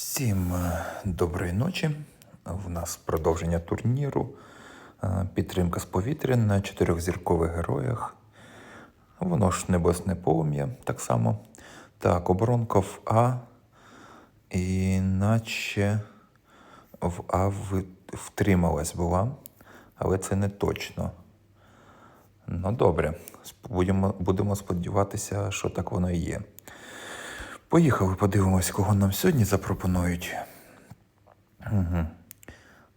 Всім е, доброї ночі. В нас продовження турніру. Е, Підтримка з повітря на чотирьохзіркових героях. Воно ж небесне полум'я так само. Так, оборонка в А. І наче в А втрималась була, але це не точно. Ну добре, будемо, будемо сподіватися, що так воно і є. Поїхали, подивимось, кого нам сьогодні запропонують. Угу.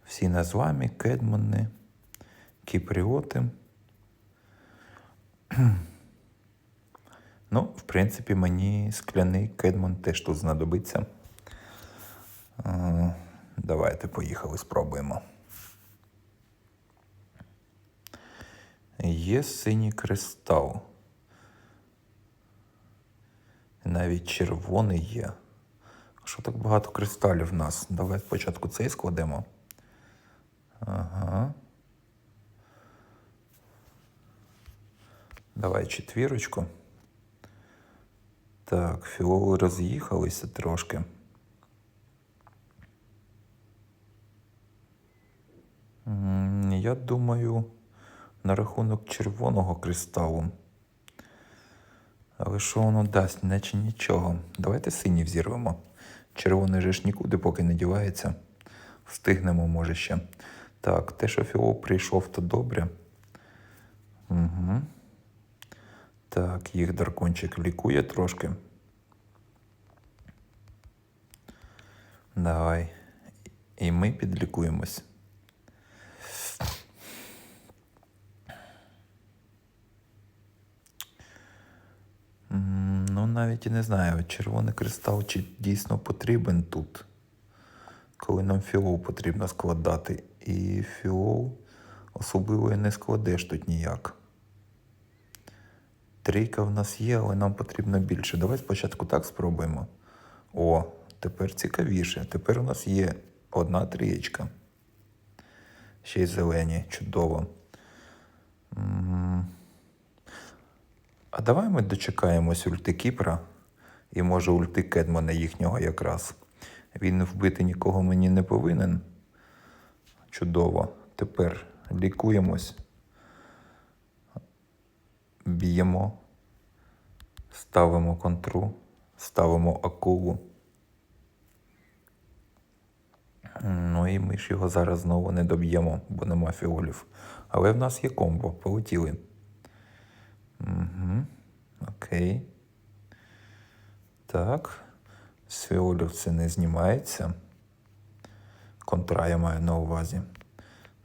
Всі незламі, кедмани, кіпріоти. Ну, в принципі, мені скляний кедман теж тут знадобиться. Е, Давайте поїхали, спробуємо. Є синій кристал. Навіть червоний є. Що так багато кристалів в нас? Давай спочатку цей складемо. Ага. Давай четвірочку. Так, фіоли роз'їхалися трошки. Я думаю, на рахунок червоного кристалу. Але що воно дасть, наче нічого. Давайте синій взірвемо. Червоний же ж нікуди поки не дівається. Встигнемо, може ще. Так, те, що фіол прийшов, то добре. Угу. Так, їх дракончик лікує трошки. Давай. І ми підлікуємось. Ну, навіть і не знаю, червоний кристал чи дійсно потрібен тут, коли нам фіол потрібно складати. І фіол особливо і не складеш тут ніяк. Трійка в нас є, але нам потрібно більше. Давай спочатку так спробуємо. О, тепер цікавіше. Тепер у нас є одна трієчка. Ще й зелені, чудово. А давай ми дочекаємось ульти Кіпра і може ульти Кедмана їхнього якраз. Він вбити нікого мені не повинен. Чудово. Тепер лікуємось. Б'ємо. Ставимо контру. Ставимо акулу. Ну і ми ж його зараз знову не доб'ємо, бо нема фіолів. Але в нас є комбо. Полетіли. Угу. Окей. Так. З фіолів це не знімається. Контра я маю на увазі.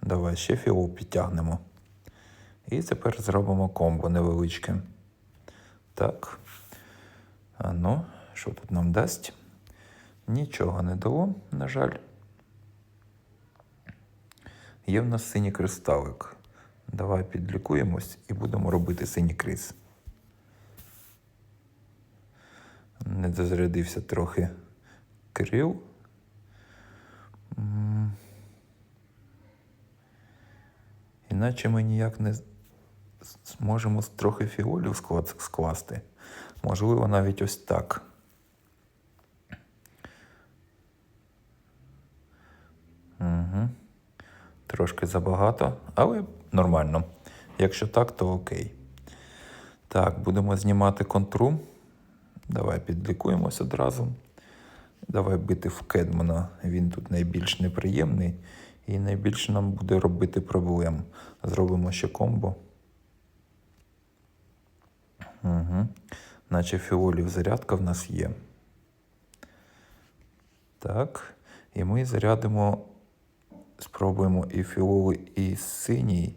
Давай ще фіол підтягнемо. І тепер зробимо комбо невеличке. Так. А ну, що тут нам дасть? Нічого не дало, на жаль. Є в нас синій кристалик. Давай підлікуємось і будемо робити синій криз. Не дозарядився трохи крил. Іначе ми ніяк не зможемо трохи фіолів скласти. Можливо, навіть ось так. Угу. Трошки забагато, але нормально. Якщо так, то окей. Так, будемо знімати контру. Давай підлікуємось одразу. Давай бити в Кедмана. Він тут найбільш неприємний і найбільше нам буде робити проблем. Зробимо ще комбо. Угу. Наче фіолів зарядка в нас є. Так. І ми зарядимо, спробуємо і фіоловий, і синій.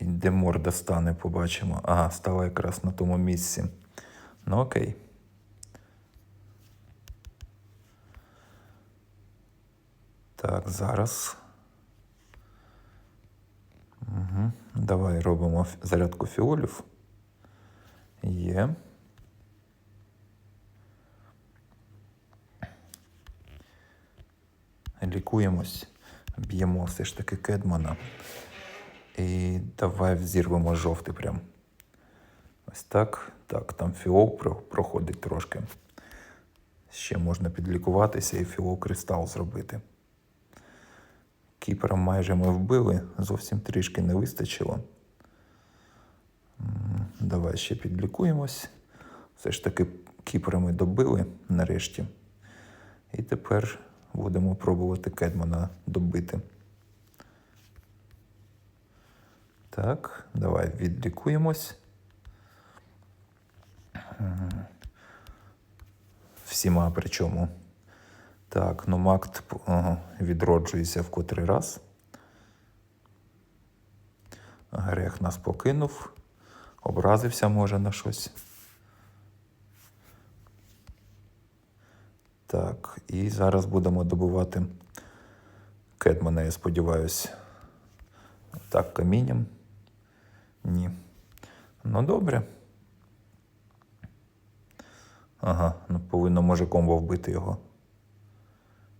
Де морда стане, побачимо. Ага, стала якраз на тому місці. Ну окей. Так, зараз. Угу. Давай робимо зарядку фіолів. Є. Лікуємось. Б'ємо все ж таки кедмана. І давай взірвемо жовтий прям. Ось так. Так, там фіол проходить трошки. Ще можна підлікуватися і філокристал зробити. Кіпера майже ми вбили, зовсім трішки не вистачило. Давай ще підлікуємось. Все ж таки кіпера ми добили нарешті. І тепер будемо пробувати Кедмана добити. Так, давай відлікуємось. Всіма причому. Так, ну Макт ага, відроджується в котрий раз. Грех нас покинув. Образився, може, на щось. Так, і зараз будемо добувати Кедмана, я сподіваюся. Так, камінням. Ні. Ну, добре. Ага, ну повинно, може, комбо вбити його.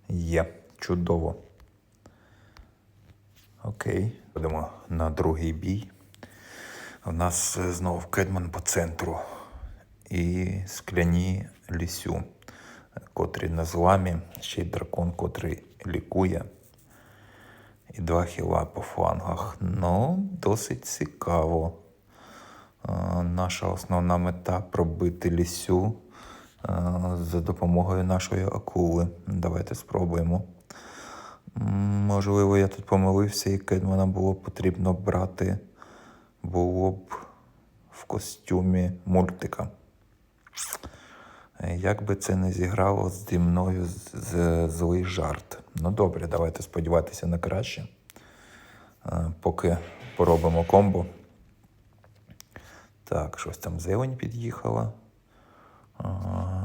Є, чудово. Окей. Будемо на другий бій. У нас е, знов Кедман по центру. І скляні лісю, котрі на зламі, ще й дракон, котрий лікує. І два хіла по флангах. Ну, досить цікаво. Е, Наша основна мета пробити лісю е, за допомогою нашої акули. Давайте спробуємо. Можливо, я тут помилився, і Кедмана було потрібно брати було б в костюмі мультика. Е, Як би це не зіграло зі мною з- злий жарт. Ну добре, давайте сподіватися на краще. Е, Поки поробимо комбо. Так, щось там зелень під'їхала.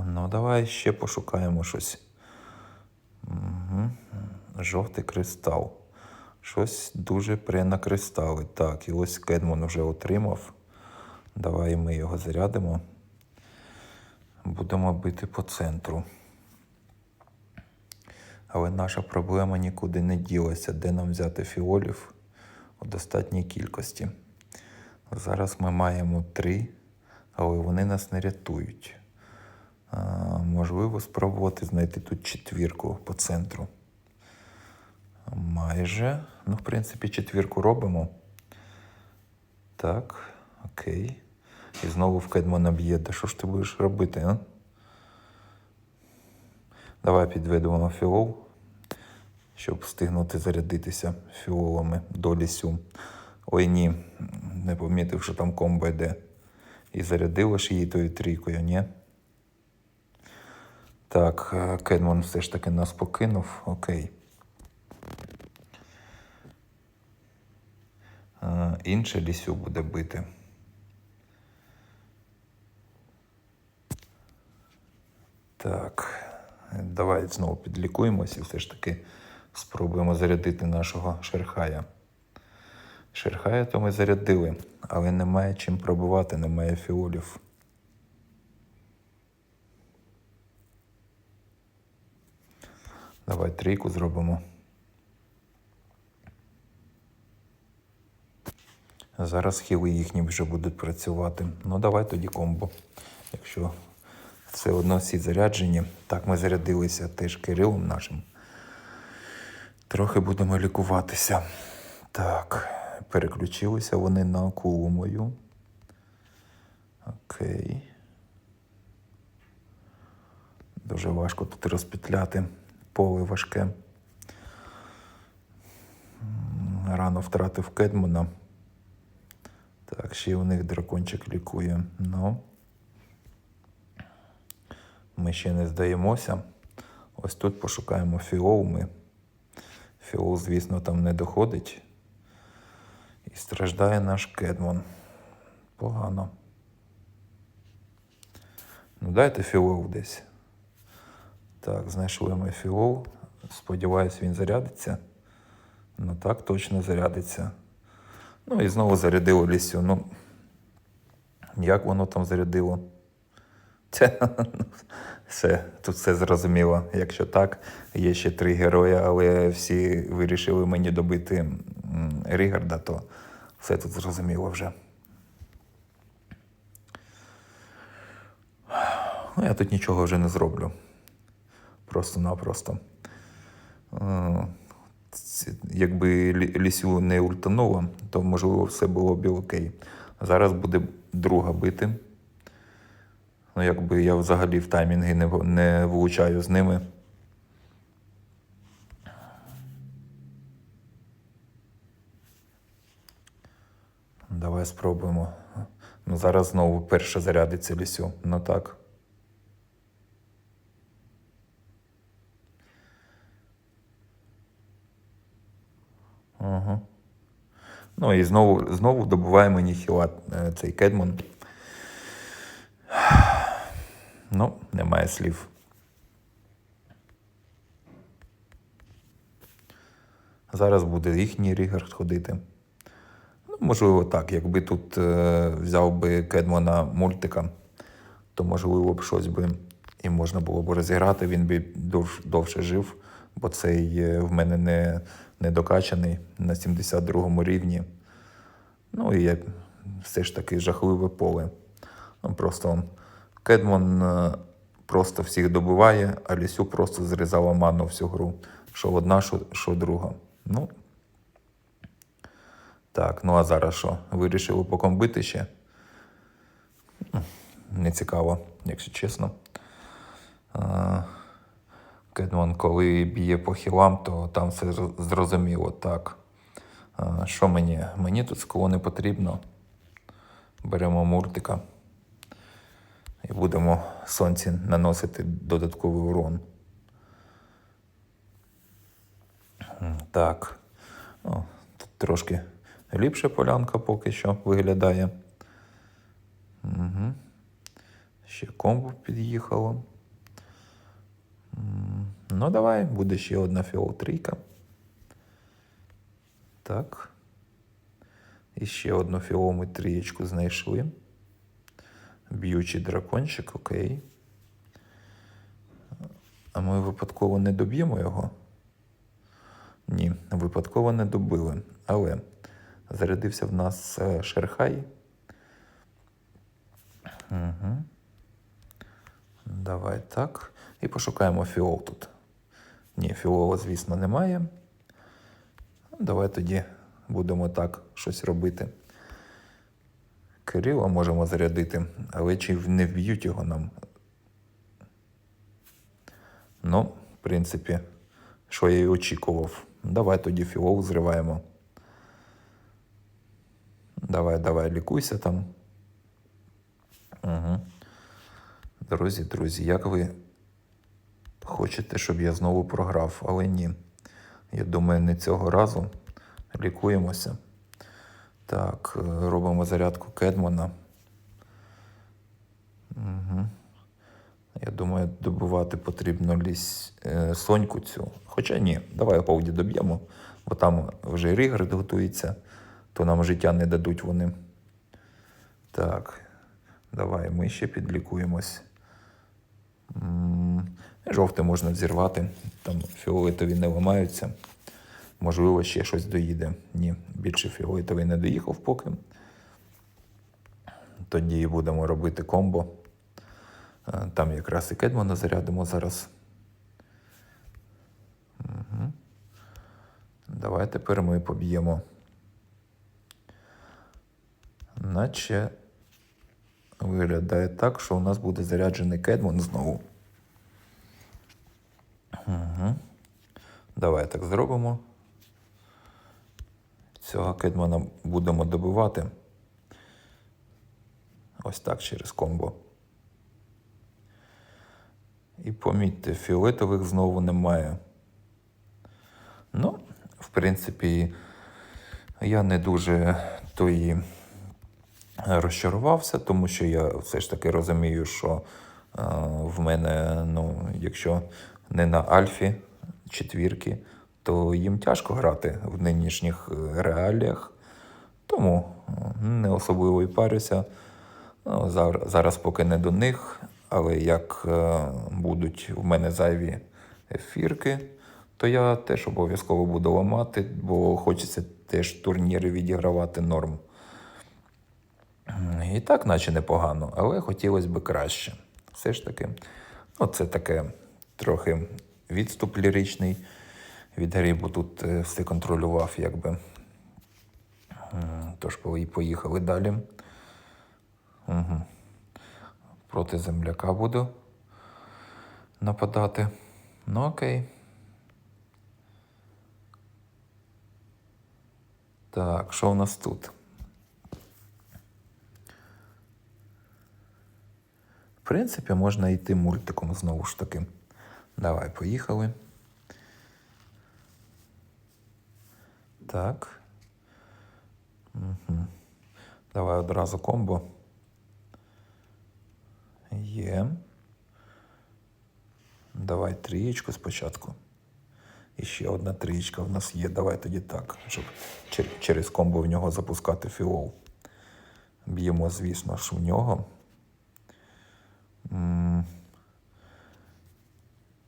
Ну, давай ще пошукаємо щось. Угу. Жовтий кристал. Щось дуже пре на кристали. Так, і ось Кедмон вже отримав. Давай ми його зарядимо. Будемо бити по центру. Але наша проблема нікуди не ділася, де нам взяти фіолів у достатній кількості. Зараз ми маємо три, але вони нас не рятують. А, можливо, спробувати знайти тут четвірку по центру. Майже. Ну, в принципі, четвірку робимо. Так, окей. І знову в Кедмана б'є. Да що ж ти будеш робити, а? Давай підведемо фіол, щоб встигнути зарядитися фіолами до лісю. Ой ні, не помітив, що там комбо йде. І зарядила ж її тою трійкою, ні? Так, е, Кедман все ж таки нас покинув. Окей. Е, Інше лісю буде бити. Так, давай знову підлікуємося і все ж таки спробуємо зарядити нашого шерхая. Шерхая то ми зарядили, але немає чим пробувати, немає фіолів. Давай трійку зробимо. Зараз хіли їхні вже будуть працювати. Ну, давай тоді комбо. Якщо все одно всі заряджені. Так, ми зарядилися теж Кирилом нашим. Трохи будемо лікуватися. Так, переключилися вони на акулу мою. Окей. Дуже важко тут розпетляти. Поле важке. Рано втратив Кедмана. Так, ще й у них дракончик лікує. Ну. Ми ще не здаємося. Ось тут пошукаємо фіол ми. Фіол, звісно, там не доходить. І страждає наш Кедмон. Погано. Ну, дайте фіол десь. Так, знайшли ми фіол. Сподіваюсь, він зарядиться. Ну так, точно зарядиться. Ну і знову зарядило лісю. Ну, як воно там зарядило? Це, все, тут все зрозуміло. Якщо так, є ще три герої, але всі вирішили мені добити Рігарда, то все тут зрозуміло вже. Ну, я тут нічого вже не зроблю. Просто-напросто. Е, Якби Лі- Лісю не ультануло, то можливо все було б окей. Зараз буде друга бити. Ну, якби я взагалі в таймінги не, не влучаю з ними. Давай спробуємо. Ну, зараз знову перше зарядиться лісю. Ну так. Ага. Ну і знову, знову добуває мені хіла е, цей кедмон. Ну, немає слів. Зараз буде їхній рігер ходити. Ну, можливо, так. Якби тут е, взяв би Кедмона мультика, то можливо б щось би і можна було б розіграти, він би довш, довше жив, бо цей е, в мене не, не докачаний на 72 рівні. Ну і я, все ж таки жахливе поле. Ну, просто он, Кедмон е, просто всіх добиває, а Лісю просто зрізала ману всю гру. Що одна, що, що друга. Ну, так, ну а зараз що? Вирішили покомбити ще? Не цікаво, якщо чесно. А, Кедман, коли б'є по хілам, то там все зрозуміло. Так. Що мені? Мені тут скло не потрібно. Беремо муртика і будемо сонці наносити додатковий урон. Так. О, тут трошки ліпше полянка поки що виглядає. Угу. Ще комбо під'їхало. Ну, давай, буде ще одна фіол-трійка. Так. І ще одну фіол трієчку знайшли. Б'ючий дракончик, окей. А ми випадково не доб'ємо його? Ні, випадково не добили. Але зарядився в нас е, Шерхай. Угу. Давай так. І пошукаємо фіол тут. Ні, фіола, звісно, немає. Давай тоді будемо так щось робити. Кирила можемо зарядити, але чи не вб'ють його нам? Ну, в принципі, що я і очікував. Давай тоді філол зриваємо. Давай, давай, лікуйся там. Угу. Друзі, друзі, як ви хочете, щоб я знову програв, але ні. Я думаю, не цього разу. Лікуємося. Так, е, робимо зарядку Кедмана. Угу. Я думаю, добувати потрібно ліс е, соньку цю. Хоча ні, давай Голді доб'ємо, бо там вже Рігрид готується, то нам життя не дадуть вони. Так, давай ми ще підлікуємось. Жовте можна зірвати, там фіолетові не ламаються. Можливо, ще щось доїде. Ні, більше фіолетовий не доїхав поки. Тоді будемо робити комбо. Е, Там якраз і Кедмана зарядимо зараз. Угу. Давай тепер ми поб'ємо. Наче виглядає так, що у нас буде заряджений Кедман знову. Угу. Давай так зробимо. Цього Кедмана будемо добивати. Ось так через комбо. І помітьте, фіолетових знову немає. Ну, в принципі, я не дуже тої розчарувався, тому що я все ж таки розумію, що е, в мене, ну, якщо не на Альфі четвірки, то їм тяжко грати в нинішніх е, реаліях. Тому не особливо і парюся. Ну, зараз, зараз поки не до них, але як е, будуть в мене зайві ефірки, то я теж обов'язково буду ламати, бо хочеться теж турніри відігравати норм. І так, наче непогано, але хотілося б краще. Все ж таки, ну, це таке трохи відступ ліричний від гри, бо тут е, все контролював, якби. Тож поїхали далі. Угу. Проти земляка буду нападати. Ну окей. Так, що у нас тут? В принципі, можна йти мультиком знову ж таки. Давай, поїхали. Так. Угу. Давай одразу комбо. Є. Давай трієчку спочатку. І ще одна трієчка в нас є. Давай тоді так, щоб через комбо в нього запускати фіол. Б'ємо, звісно ж, в нього.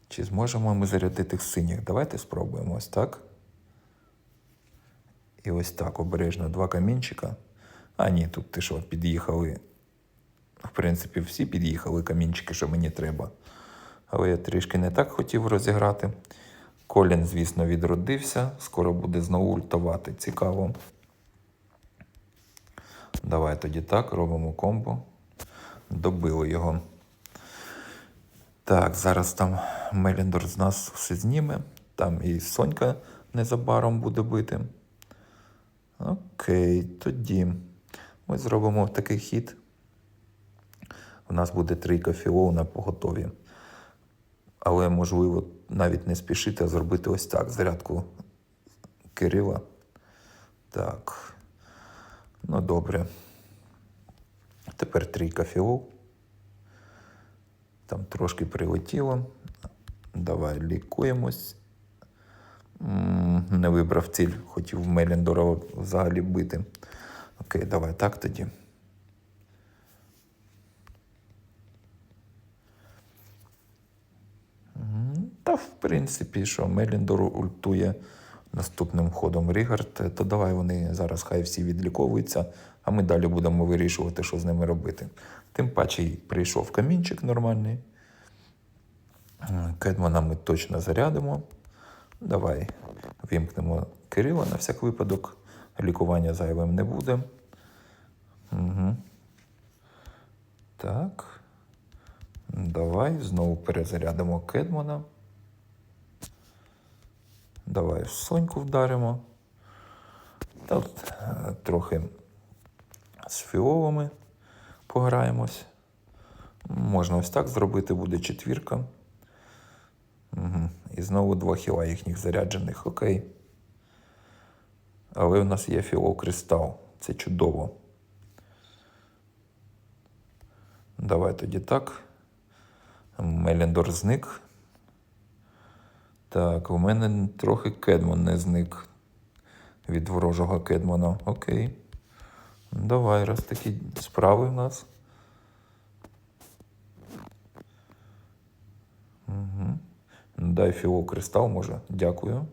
Чи зможемо ми зарядити синіх? Давайте спробуємо ось так. І ось так обережно два камінчика. А ні, тут ти що, під'їхали. В принципі, всі під'їхали камінчики, що мені треба. Але я трішки не так хотів розіграти. Колін, звісно, відродився. Скоро буде знову ультувати. Цікаво. Давай тоді так, робимо комбо. Добили його. Так, зараз там Меліндор з нас все зніме. Там і Сонька незабаром буде бити. Окей, тоді ми зробимо такий хід. У нас буде трійка філоу на поготові. Але можливо навіть не спішити, а зробити ось так. Зарядку Кирила. Так. Ну, добре. Тепер трійка філоу. Там трошки прилетіло. Давай лікуємось. Не вибрав ціль, хотів Меліндора взагалі бити. Окей, давай так тоді. Та, в принципі, що Меліндор ультує наступним ходом Рігард, то давай вони зараз хай всі відліковуються, а ми далі будемо вирішувати, що з ними робити. Тим паче прийшов камінчик нормальний. Кедмана ми точно зарядимо. Давай вімкнемо Кирила на всяк випадок. Лікування зайвим не буде. Угу. Так. Давай знову перезарядимо Кедмана. Давай Соньку вдаримо. Тут е, трохи з фіолами пограємось. Можна ось так зробити, буде четвірка. Угу. І знову два хіла їхніх заряджених. Окей. Але в нас є фіол кристал. Це чудово. Давай тоді так. Меліндор зник. Так, у мене трохи Кедмон не зник від ворожого Кедмона. Окей. Давай, раз такі справи в нас. Угу. Дай фіол кристал, може. Дякую.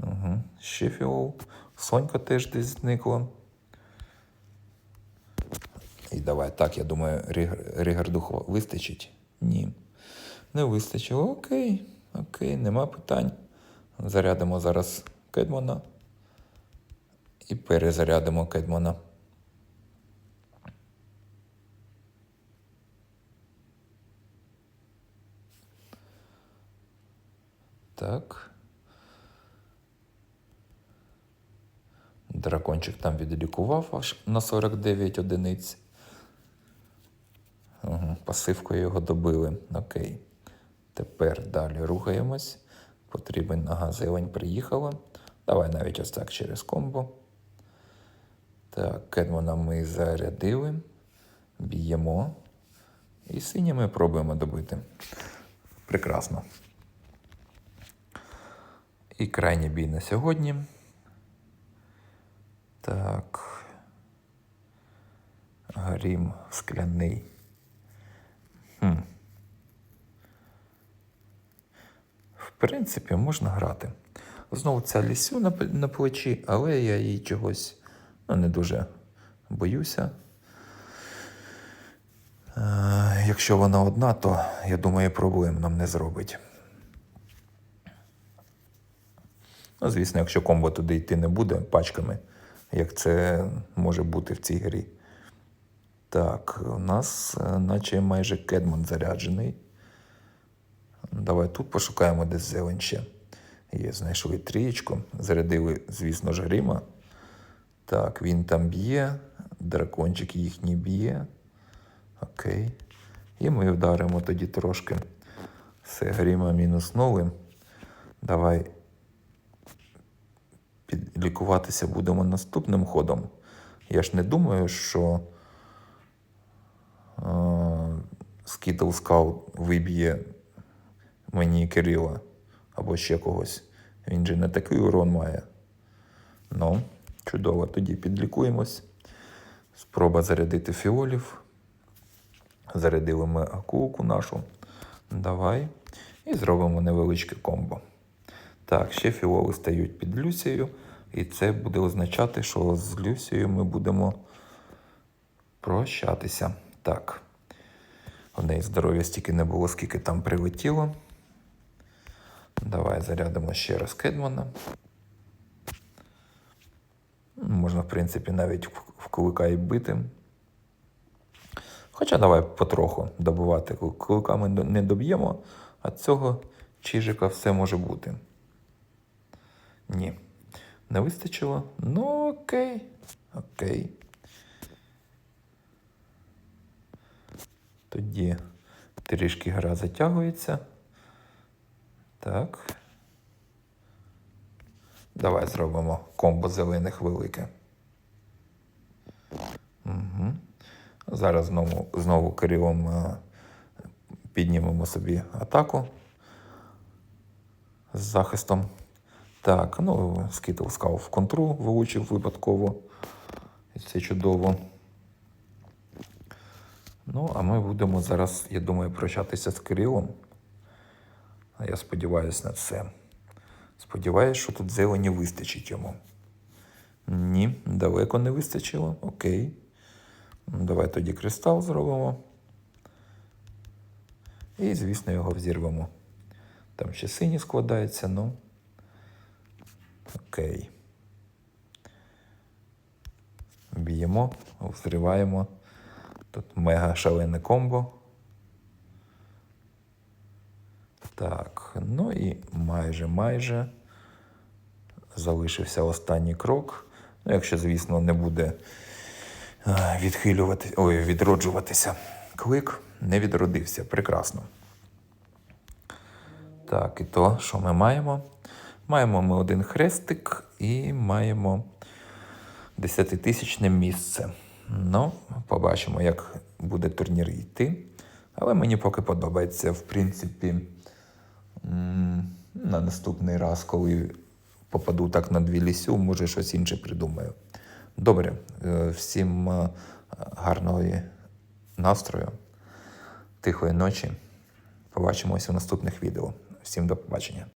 Угу. Ще фіол. Сонька теж десь зникла. І давай так, я думаю, Рігар- Рігарду хва- вистачить? Ні. Не вистачило. Окей. Окей, нема питань. Зарядимо зараз Кедмона. І перезарядимо Кедмона. Так. Дракончик там відлікував аж на 49 одиниць. Угу, пасивкою його добили. Окей. Тепер далі рухаємось. Потрібен ага, зелень приїхала. Давай навіть ось так через комбо. Так, Кедмона ми зарядили. Б'ємо. І синіми пробуємо добити. Прекрасно. І крайній бій на сьогодні. Так. Грім скляний. Хм. В принципі, можна грати. Знову ця лісю на, плечі, але я її чогось ну, не дуже боюся. Е, якщо вона одна, то я думаю, проблем нам не зробить. Ну, звісно, якщо комбо туди йти не буде пачками, як це може бути в цій грі. Так, у нас е, наче майже кедмон заряджений. Давай тут пошукаємо десь зелень ще. Є, знайшли трієчку. Зарядили, звісно ж, грима. Так, він там б'є, дракончик їхній б'є. Окей. І ми вдаримо тоді трошки. Все, гріма мінуснули. Давай підлікуватися будемо наступним ходом. Я ж не думаю, що Скітл Скаут виб'є мені Кирила або ще когось. Він же не такий урон має. Ну, чудово, тоді підлікуємось. Спроба зарядити фіолів. Зарядили ми акулку нашу. Давай. І зробимо невеличке комбо. Так, ще фіоли стають під Люсією. І це буде означати, що з Люсією ми будемо прощатися. Так. У неї здоров'я стільки не було, скільки там прилетіло. Давай зарядимо ще раз Кедмана. Можна, в принципі, навіть в кулика і бити. Хоча давай потроху добивати. Кулика ми не доб'ємо, а цього чижика все може бути. Ні. Не вистачило? Ну, окей. Окей. Тоді трішки гра затягується. Так. Давай зробимо комбо зелених велике. Угу. Зараз знову, знову Кирилом е, піднімемо собі атаку з захистом. Так, ну, скитл скав контру, вилучив випадково. І це чудово. Ну, а ми будемо зараз, я думаю, прощатися з Кирилом. Я сподіваюся на це. Сподіваюсь, що тут зелені вистачить йому. Ні, далеко не вистачило. Окей. Давай тоді кристал зробимо. І, звісно, його взірвемо. Там ще сині складається, ну. Окей. Б'ємо, взриваємо. Тут мега шалене комбо. Так, ну і майже майже залишився останній крок. Ну, якщо, звісно, не буде е, відхилювати, ой, відроджуватися клик, не відродився. Прекрасно. Так, і то, що ми маємо? Маємо ми один хрестик і маємо десятитисячне місце. Ну, побачимо, як буде турнір йти. Але мені поки подобається, в принципі, на наступний раз, коли попаду так на дві лісю, може щось інше придумаю. Добре, е, всім е, гарного настрою, тихої ночі. Побачимося в наступних відео. Всім до побачення.